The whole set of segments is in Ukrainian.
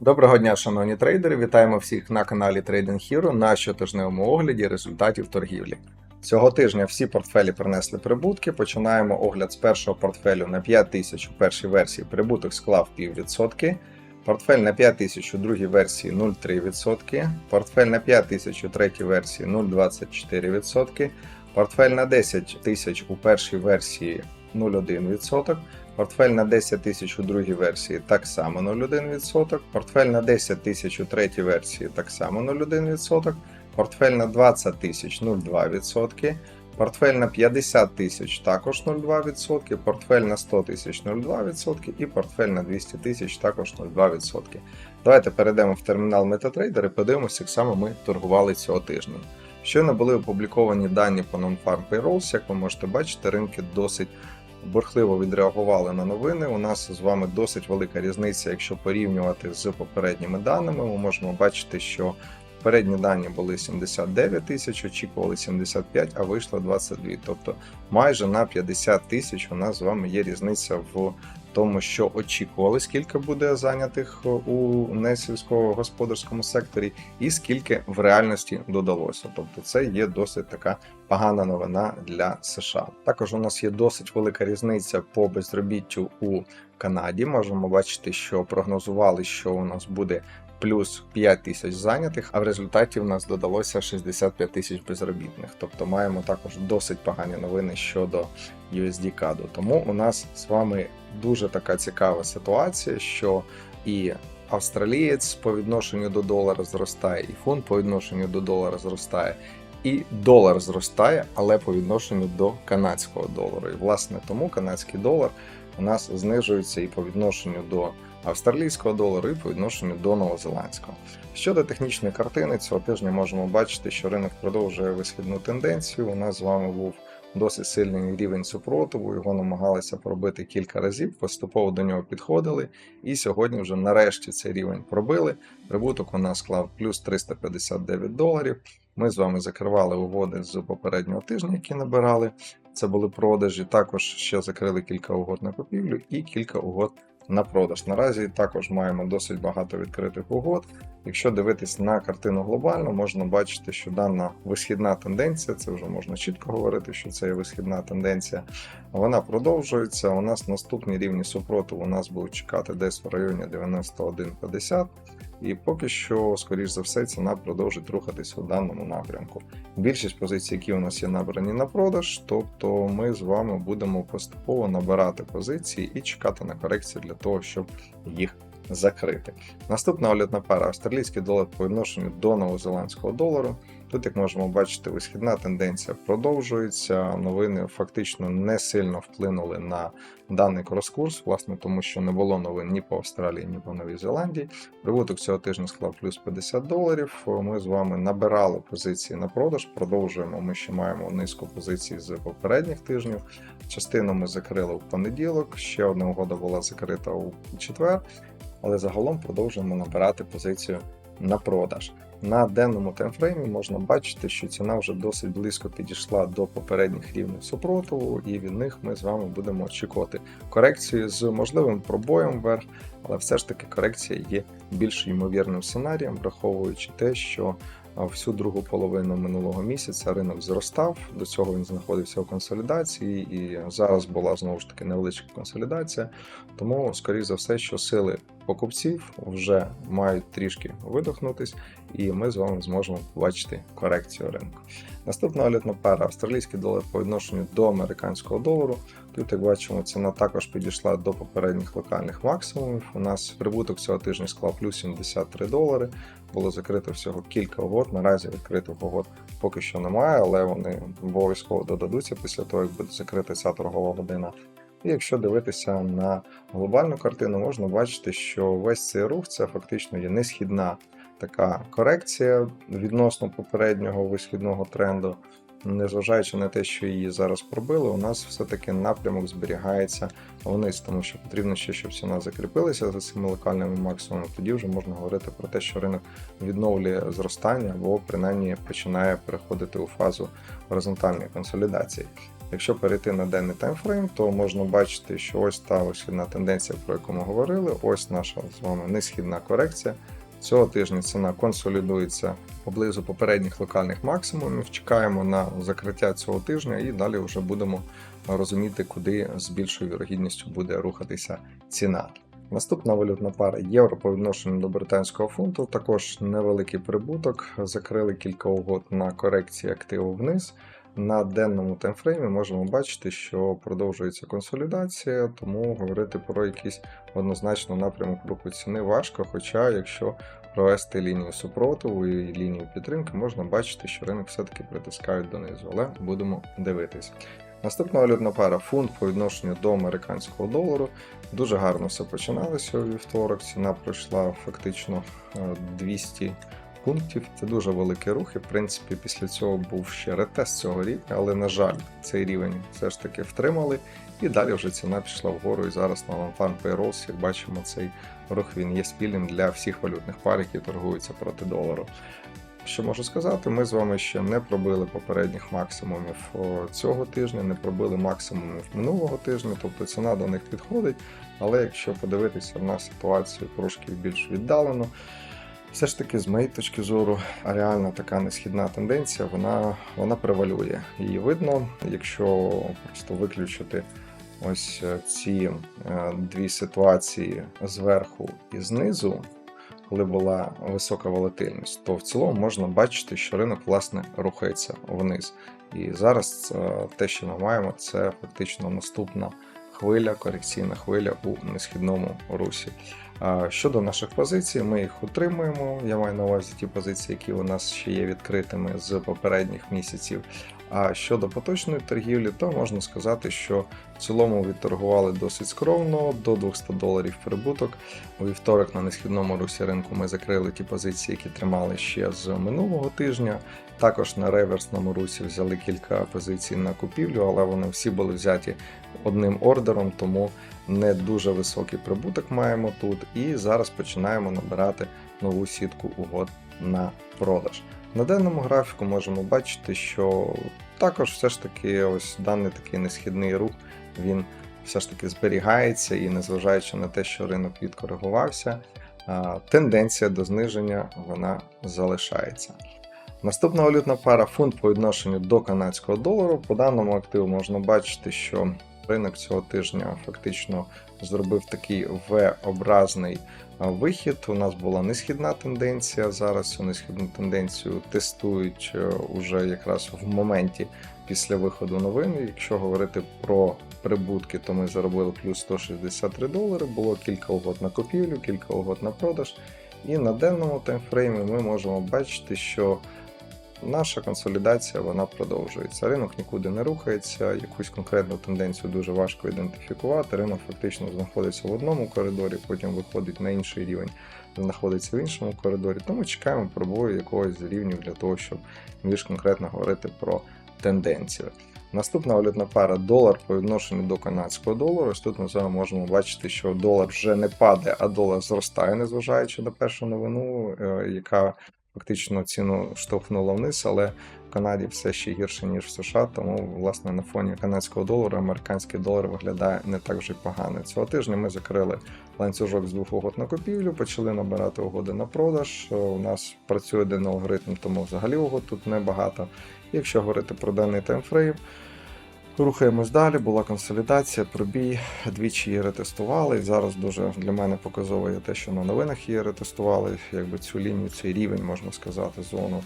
Доброго дня, шановні трейдери! Вітаємо всіх на каналі Trading Hero на щотижневому огляді результатів торгівлі. Цього тижня всі портфелі принесли прибутки. Починаємо огляд з першого портфелю на 5 тисяч у першій версії. Прибуток склав 0,5%. Портфель на 5 тисяч у другій версії 0,3%. Портфель на 5 тисяч у третій версії 0,24%. Портфель на 10 тисяч у першій версії 0,1%. Портфель на 10 тисяч у другій версії так само 0,1%. Портфель на 10 тисяч у третій версії так само 0,1%. Портфель на 20 тисяч 0,2%. Портфель на 50 тисяч також 0,2%. Портфель на 100 тисяч 0,2% і портфель на 200 тисяч також 0,2%. Давайте перейдемо в термінал MetaTrader і подивимося, як саме ми торгували цього тижня. Щойно були опубліковані дані по Non-Farm Payrolls, як ви можете бачити, ринки досить бурхливо відреагували на новини. У нас з вами досить велика різниця, якщо порівнювати з попередніми даними. Ми можемо бачити, що передні дані були 79 тисяч, очікували 75, а вийшло 22. Тобто майже на 50 тисяч у нас з вами є різниця в тому, що очікували, скільки буде зайнятих у несільськогосподарському секторі, і скільки в реальності додалося. Тобто, це є досить така погана новина для США. Також у нас є досить велика різниця по безробіттю у Канаді. Можемо бачити, що прогнозували, що у нас буде. Плюс 5 тисяч зайнятих, а в результаті в нас додалося 65 тисяч безробітних. Тобто маємо також досить погані новини щодо USD CAD. Тому у нас з вами дуже така цікава ситуація, що і австралієць по відношенню до долара зростає, і фунт по відношенню до долара зростає, і долар зростає, але по відношенню до канадського долару. І власне тому канадський долар у нас знижується і по відношенню до австралійського долару, і по відношенню до новозеландського. Щодо технічної картини, цього тижня можемо бачити, що ринок продовжує висхідну тенденцію. У нас з вами був досить сильний рівень супротиву. Його намагалися пробити кілька разів, поступово до нього підходили. І сьогодні вже нарешті цей рівень пробили. Прибуток у нас склав плюс 359 доларів. Ми з вами закривали угоди з попереднього тижня, які набирали. Це були продажі. Також ще закрили кілька угод на купівлю і кілька угод на продаж. Наразі також маємо досить багато відкритих угод. Якщо дивитись на картину глобально, можна бачити, що дана висхідна тенденція, це вже можна чітко говорити, що це є висхідна тенденція. Вона продовжується. У нас наступні рівні супротиву у нас будуть чекати десь в районі 91,50. І поки що, скоріш за все, ціна продовжить рухатись у даному напрямку. Більшість позицій, які у нас є набрані на продаж, тобто ми з вами будемо поступово набирати позиції і чекати на корекцію для того, щоб їх закрити. Наступна валютна пара австралійський долар по відношенню до новозеландського долару. Тут, як можемо бачити, висхідна тенденція продовжується. Новини фактично не сильно вплинули на даний крос-курс, власне, тому що не було новин ні по Австралії, ні по Новій Зеландії. Прибуток цього тижня склав плюс 50 доларів. Ми з вами набирали позиції на продаж, продовжуємо. Ми ще маємо низку позицій з попередніх тижнів. Частину ми закрили в понеділок, ще одна угода була закрита у четвер, але загалом продовжуємо набирати позицію на продаж. На денному таймфреймі можна бачити, що ціна вже досить близько підійшла до попередніх рівнів супротиву, і від них ми з вами будемо очікувати корекцію з можливим пробоєм вверх, але все ж таки корекція є більш ймовірним сценарієм, враховуючи те, що всю другу половину минулого місяця ринок зростав. До цього він знаходився у консолідації, і зараз була знову ж таки невеличка консолідація. Тому, скоріш за все, що сили покупців вже мають трішки видохнутись, і ми з вами зможемо побачити корекцію ринку. Наступна валютна пара австралійський долар по відношенню до американського долару. Тут, як бачимо, ціна також підійшла до попередніх локальних максимумів. У нас прибуток цього тижня склав плюс 73 долари. Було закрито всього кілька угод. Наразі відкритих угод поки що немає, але вони обов'язково додадуться після того, як буде закрита ця торгова година. І якщо дивитися на глобальну картину, можна бачити, що весь цей рух це фактично є несхідна така корекція відносно попереднього висхідного тренду. Незважаючи на те, що її зараз пробили, у нас все-таки напрямок зберігається вниз, тому що потрібно ще, щоб ціна закріпилася за цими локальними максимумами. Тоді вже можна говорити про те, що ринок відновлює зростання або принаймні починає переходити у фазу горизонтальної консолідації. Якщо перейти на денний таймфрейм, то можна бачити, що ось та висхідна тенденція, про яку ми говорили, ось наша з вами несхідна корекція. Цього тижня ціна консолідується поблизу попередніх локальних максимумів. Чекаємо на закриття цього тижня і далі вже будемо розуміти, куди з більшою вірогідністю буде рухатися ціна. Наступна валютна пара євро по відношенню до британського фунту. Також невеликий прибуток. Закрили кілька угод на корекції активу вниз. На денному таймфреймі можемо бачити, що продовжується консолідація, тому говорити про якийсь однозначно напрямок руху ціни важко. Хоча, якщо провести лінію супротиву і лінію підтримки, можна бачити, що ринок все-таки притискають донизу, але будемо дивитись. Наступна валютна пара фунт по відношенню до американського долару. Дуже гарно все починалося у вівторок. Ціна пройшла фактично е, 200 пунктів. Це дуже великий рух. І в принципі, після цього був ще ретест цього рівня, але на жаль, цей рівень все ж таки втримали. І далі вже ціна пішла вгору. І зараз на Long Payrolls, як бачимо, цей рух він є спільним для всіх валютних пар, які торгуються проти долару. Що можу сказати, ми з вами ще не пробили попередніх максимумів цього тижня, не пробили максимумів минулого тижня, тобто ціна до них підходить. Але якщо подивитися на ситуацію трошки більш віддалено, все ж таки, з моєї точки зору, реальна така несхідна тенденція, вона, вона превалює. Її видно, якщо просто виключити ось е, ці е, дві ситуації зверху і знизу, коли була висока волатильність, то в цілому можна бачити, що ринок власне рухається вниз. І зараз е, те, що ми маємо, це фактично наступна хвиля, корекційна хвиля у несхідному русі. Щодо наших позицій, ми їх утримуємо. Я маю на увазі ті позиції, які у нас ще є відкритими з попередніх місяців. А щодо поточної торгівлі, то можна сказати, що в цілому відторгували досить скромно до 200 доларів прибуток. У вівторок на несхідному русі ринку ми закрили ті позиції, які тримали ще з минулого тижня. Також на реверсному русі взяли кілька позицій на купівлю, але вони всі були взяті одним ордером, тому не дуже високий прибуток маємо тут. І зараз починаємо набирати нову сітку угод на продаж. На денному графіку можемо бачити, що також все ж таки ось даний такий несхідний рух він все ж таки зберігається і незважаючи на те, що ринок відкоригувався, тенденція до зниження вона залишається. Наступна валютна пара фунт по відношенню до канадського долару. По даному активу можна бачити, що ринок цього тижня фактично зробив такий V-образний вихід. У нас була несхідна тенденція. Зараз цю несхідну тенденцію тестують е, уже якраз в моменті після виходу новин. Якщо говорити про прибутки, то ми заробили плюс 163 долари. Було кілька угод на купівлю, кілька угод на продаж. І на денному таймфреймі ми можемо бачити, що наша консолідація вона продовжується. Ринок нікуди не рухається, якусь конкретну тенденцію дуже важко ідентифікувати. Ринок фактично знаходиться в одному коридорі, потім виходить на інший рівень, знаходиться в іншому коридорі. Тому чекаємо пробою якогось з рівнів для того, щоб більш конкретно говорити про тенденцію. Наступна валютна пара долар по відношенню до канадського долару. Ось тут ми з вами можемо бачити, що долар вже не падає, а долар зростає, незважаючи на першу новину, е, яка фактично ціну штовхнула вниз, але в Канаді все ще гірше, ніж в США. Тому, власне, на фоні канадського долару американський долар виглядає не так вже погано. Цього тижня ми закрили ланцюжок з двох угод на купівлю, почали набирати угоди на продаж. У нас працює один алгоритм, тому взагалі угод тут небагато. Якщо говорити про даний таймфрейм, Рухаємось далі, була консолідація, пробій, двічі її ретестували. Зараз дуже для мене показово те, що на новинах її ретестували, якби цю лінію, цей рівень, можна сказати, зону.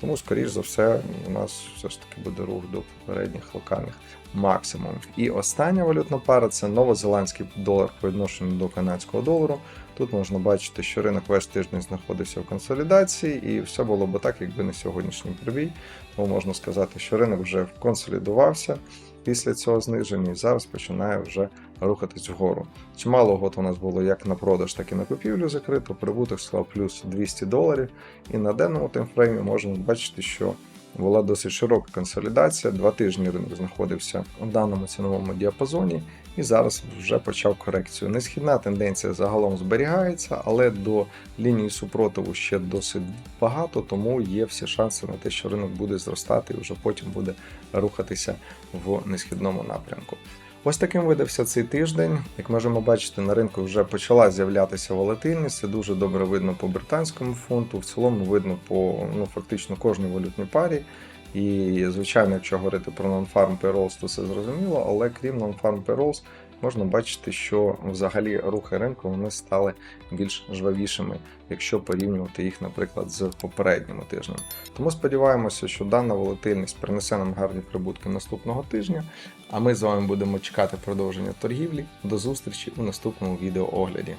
Тому, скоріш за все, у нас все ж таки буде рух до попередніх локальних максимумів. І остання валютна пара це новозеландський долар по відношенню до канадського долару. Тут можна бачити, що ринок весь тиждень знаходився в консолідації, і все було б так, якби не сьогоднішній пробій. Тому можна сказати, що ринок вже консолідувався після цього зниження і зараз починає вже рухатись вгору. Чимало год у нас було як на продаж, так і на купівлю закрито. Прибуток склав плюс 200 доларів. І на денному таймфреймі можемо бачити, що була досить широка консолідація. Два тижні ринок знаходився у даному ціновому діапазоні. І зараз вже почав корекцію. Несхідна тенденція загалом зберігається, але до лінії супротиву ще досить багато, тому є всі шанси на те, що ринок буде зростати і вже потім буде рухатися в несхідному напрямку. Ось таким видався цей тиждень. Як можемо бачити, на ринку вже почала з'являтися волатильність. Це дуже добре видно по британському фунту. В цілому видно по ну, фактично кожній валютній парі. І, звичайно, якщо говорити про non-farm payrolls, то це зрозуміло, але крім non-farm payrolls, можна бачити, що взагалі рухи ринку вони стали більш жвавішими, якщо порівнювати їх, наприклад, з попередніми тижнями. Тому сподіваємося, що дана волатильність принесе нам гарні прибутки наступного тижня. А ми з вами будемо чекати продовження торгівлі. До зустрічі у наступному відеоогляді.